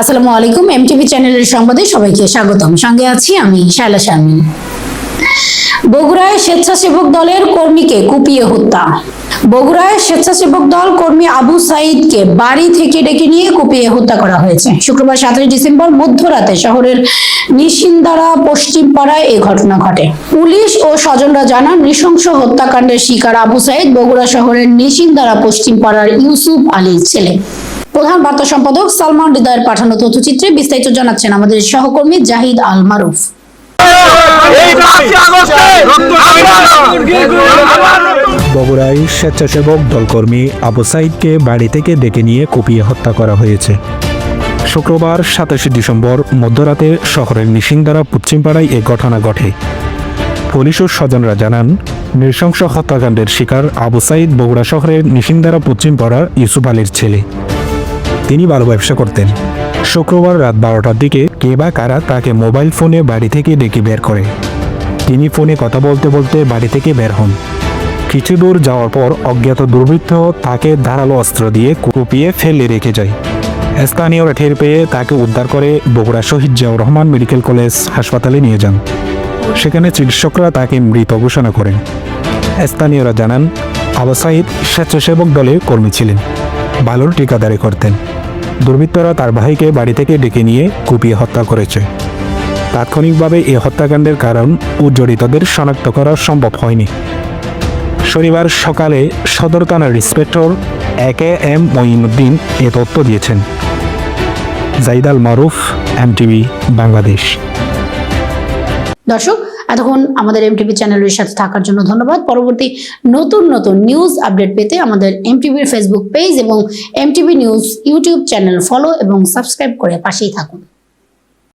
আসসালামু আলাইকুম এমটিভি চ্যানেলের সংবাদে সবাইকে স্বাগতম। সঙ্গে আছি আমি শায়লা শারমিন বগুড়ায় স্বেচ্ছাসেবক দলের কর্মীকে কুপিয়ে হত্যা। বগুড়ায় স্বেচ্ছাসেবক দল কর্মী আবু সাইদকে বাড়ি থেকে ডেকে নিয়ে কুপিয়ে হত্যা করা হয়েছে। শুক্রবার সাতই ডিসেম্বর মধ্যরাতে শহরের নিশিন্দারা পশ্চিম পাড়ায় এই ঘটনা ঘটে। পুলিশ ও স্বজনরা জানান, নৃশংস হত্যাকাণ্ডের শিকার আবু সাইদ বগুড়া শহরের নিশিন্দারা পশ্চিম পাড়ার ইউসুফ আলীর ছেলে। প্রধান বার্তা সম্পাদক সালমান হৃদয়ের পাঠানো তথ্যচিত্রে বিস্তারিত জানাচ্ছেন আমাদের সহকর্মী জাহিদ আল মারুফ। বগুড়ায় স্বেচ্ছাসেবক দলকর্মী আবু সাইদকে বাড়ি থেকে ডেকে নিয়ে কুপিয়ে হত্যা করা হয়েছে। শুক্রবার সাতাশে ডিসেম্বর মধ্যরাতে শহরের নিশিংদারা পশ্চিমপাড়ায় এ ঘটনা ঘটে। পুলিশ ও স্বজনরা জানান নৃশংস হত্যাকাণ্ডের শিকার আবু সাইদ বগুড়া শহরের নিশিংদারা পশ্চিমপাড়ার ইউসুফ আলীর ছেলে। তিনি ভালো ব্যবসা করতেন। শুক্রবার রাত বারোটার দিকে কে বা কারা তাকে মোবাইল ফোনে বাড়ি থেকে ডেকে বের করে। তিনি ফোনে কথা বলতে বলতে বাড়ি থেকে বের হন। কিছু দূর যাওয়ার পর অজ্ঞাত দুর্বৃত্ত তাকে ধারালো অস্ত্র দিয়ে কুপিয়ে ফেলে রেখে যায়। স্থানীয়রা টের পেয়ে তাকে উদ্ধার করে বগুড়া শহীদ জিয়াউর রহমান মেডিকেল কলেজ হাসপাতালে নিয়ে যান। সেখানে চিকিৎসকরা তাকে মৃত ঘোষণা করেন। স্থানীয়রা জানান, আবু স্বেচ্ছাসেবক দলের কর্মী ছিলেন। বালুর ঠিকাদারি করতেন। দুর্বৃত্তরা তার ভাইকে বাড়ি থেকে ডেকে নিয়ে কুপিয়ে হত্যা করেছে। তাৎক্ষণিকভাবে এই হত্যাকাণ্ডের কারণ ও জড়িতদের শনাক্ত করা সম্ভব হয়নি। শনিবার সকালে সদর থানার inspector A K M Moinuddin এ তথ্য দিয়েছেন। জাইদাল মারুফ, এমটিভি, বাংলাদেশ। দর্শক, এতক্ষণ আমাদের এমটিভি চ্যানেলের সাথে থাকার জন্য ধন্যবাদ। পরবর্তী নতুন নতুন নিউজ আপডেট পেতে আমাদের এমটিভির ফেসবুক পেজ এবং MTV news YouTube channel follow এবং সাবস্ক্রাইব করে পাশেই থাকুন।